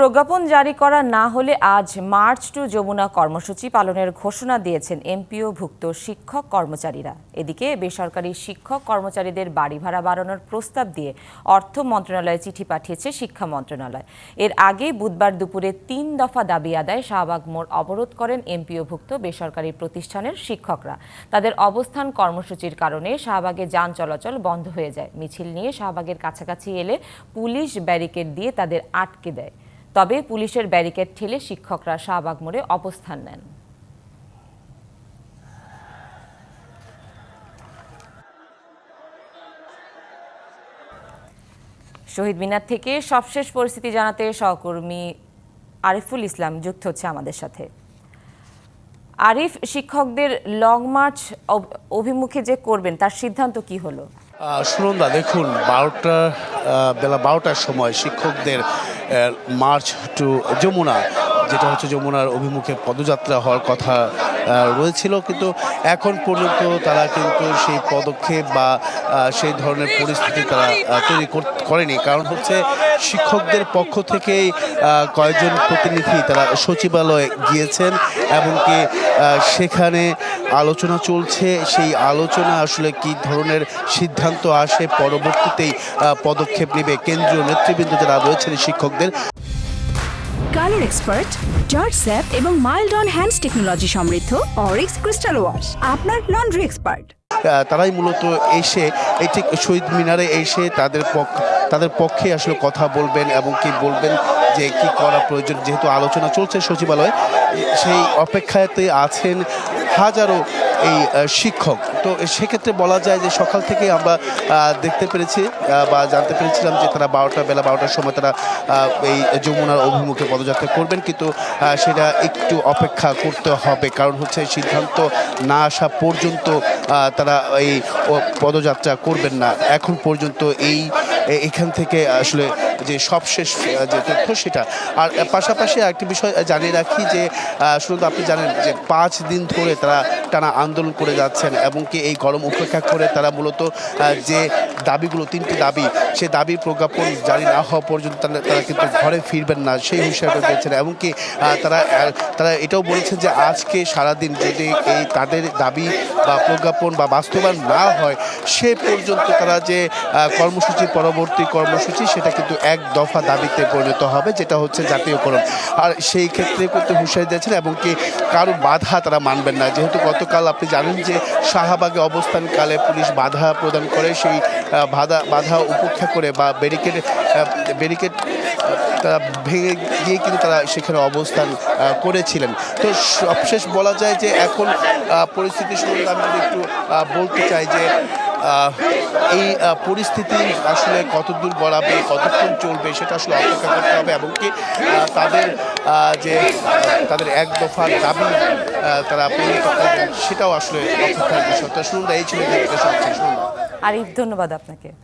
প্রজ্ঞাপন জারি করা না হলে আজ মার্চ টু যমুনা কর্মসূচি পালনের ঘোষণা দিয়েছেন এমপিও ভুক্ত শিক্ষক কর্মচারীরা। এদিকে বেসরকারি শিক্ষক কর্মচারীদের বাড়ি ভাড়া বাড়ানোর প্রস্তাব দিয়ে অর্থ মন্ত্রণালয়ে চিঠি পাঠিয়েছে শিক্ষা মন্ত্রণালয়। এর আগে বুধবার দুপুরে তিন দফা দাবি আদায় শাহবাগ মোড় অবরোধ করেন এমপিও ভুক্ত বেসরকারি প্রতিষ্ঠানের শিক্ষকরা। তাদের অবস্থান কর্মসূচির কারণে শাহবাগে যান চলাচল বন্ধ হয়ে যায়। মিছিল নিয়ে শাহবাগের কাছাকাছি এলে পুলিশ ব্যারিকেড দিয়ে তাদের আটকে দেয়। তবে পুলিশের ব্যারিকেড ঠেলে শিক্ষকরা শাহবাগ মোড়ে অবস্থান নেন। শহীদ মিনার থেকে সবশেষ পরিস্থিতি জানাতে সহকর্মী আরিফুল ইসলাম যুক্ত হচ্ছে আমাদের সাথে। আরিফ, শিক্ষকদের লং মার্চ অভিমুখে যে করবেন, তার সিদ্ধান্ত কি হলো? সুনন্দা দেখুন, বারোটা বেলা বারোটার সময় শিক্ষকদের মার্চ টু যমুনা, যেটা হচ্ছে যমুনার অভিমুখে পদযাত্রা হওয়ার কথা রয়েছিল, কিন্তু এখন পর্যন্ত তারা কিন্তু সেই পদক্ষেপ বা সেই ধরনের পরিস্থিতি তারা তৈরি করেনি। কারণ হচ্ছে শিক্ষকদের পক্ষ থেকেই কয়েকজন প্রতিনিধি তারা সচিবালয়ে গিয়েছেন, এমনকি সেখানে আলোচনা চলছে। সেই আলোচনা আসলে কি ধরনের সিদ্ধান্ত আসে, পরবর্তীতেই পদক্ষেপ নেবে কেন্দ্রীয় নেতৃবৃন্দ যারা রয়েছেন, শিক্ষকদের কালার এক্সপার্ট জর্জ স্যাপ এবং মাইল্ড অন হ্যান্ডস টেকনোলজি সমৃদ্ধ অরিক্স ক্রিস্টাল ওয়াশ আপনার লন্ড্রি এক্সপার্ট তারাই মূলত এসে এই ঠিক শহীদ মিনারে এসে তাদের পক্ষ তাদের পক্ষে আসলে কথা বলবেন এবং কি বলবেন, যে কি করা প্রয়োজন, যেহেতু আলোচনা চলছে সচিবালয়ে, সেই অপেক্ষাতে আছেন হাজারো এই শিক্ষক। তো সেক্ষেত্রে বলা যায় যে সকাল থেকে আমরা দেখতে পেরেছি বা জানতে পেরেছিলাম যে তারা বারোটা বেলা, বারোটার সময় তারা এই যমুনার অভিমুখে পদযাত্রা করবেন। কিন্তু সেটা একটু অপেক্ষা করতে হবে। কারণ হচ্ছে সিদ্ধান্ত না আসা পর্যন্ত তারা এই পদযাত্রা করবেন না। এখন পর্যন্ত এই এখান থেকে আসলে যে সবশেষ যে তথ্য সেটা। আর পাশাপাশি একটি বিষয় জানিয়ে রাখি যে শুধু আপনি জানেন যে পাঁচ দিন ধরে তারা টানা আন্দোলন করে যাচ্ছেন এবং কি এই গরম উপেক্ষা করে তারা মূলত যে দাবিগুলো, তিনটি দাবি, সে দাবি প্রজ্ঞাপন জারি না হওয়া পর্যন্ত তারা- কিন্তু ঘরে ফিরবেন না। সেই হিসাবে দিয়েছেন এবং কি তারা তারা এটাও বলেছেন যে আজকে সারাদিন যদি এই তাদের দাবি বা প্রজ্ঞাপন বা বাস্তবায়ন না হয়, সে পর্যন্ত তারা যে কর্মসূচি, পরবর্তী কর্মসূচি, সেটা কিন্তু এক দফা দাবিতে পরিণত হবে, যেটা হচ্ছে জাতীয়করণ। আর সেই ক্ষেত্রে কিন্তু হুঁশিয়ারি দিয়েছেন এবং কি কারও বাধা তারা মানবেন না। যেহেতু গতকাল আপনি জানেন যে শাহবাগে অবস্থানকালে পুলিশ বাধা প্রদান করে, সেই বাধা বাধা উপেক্ষা করে বা ব্যারিকেড ব্যারিকেড তারা ভেঙে গিয়ে কিন্তু তারা সেখানে অবস্থান করেছিলেন। তো সবশেষ বলা যায় যে এখন পরিস্থিতি সম্বন্ধে আমি একটু বলতে চাই যে এই পরিস্থিতি আসলে কতদূর গড়াবে, কতক্ষণ চলবে সেটা আসলে অপেক্ষা করতে হবে এবং কি তাদের যে তাদের এক দফার দাবি তারা সেটাও আসলে অপেক্ষার বিষয়। তো শুনুন এই ছিল সবচেয়ে, শুনুন ধন্যবাদ আপনাকে।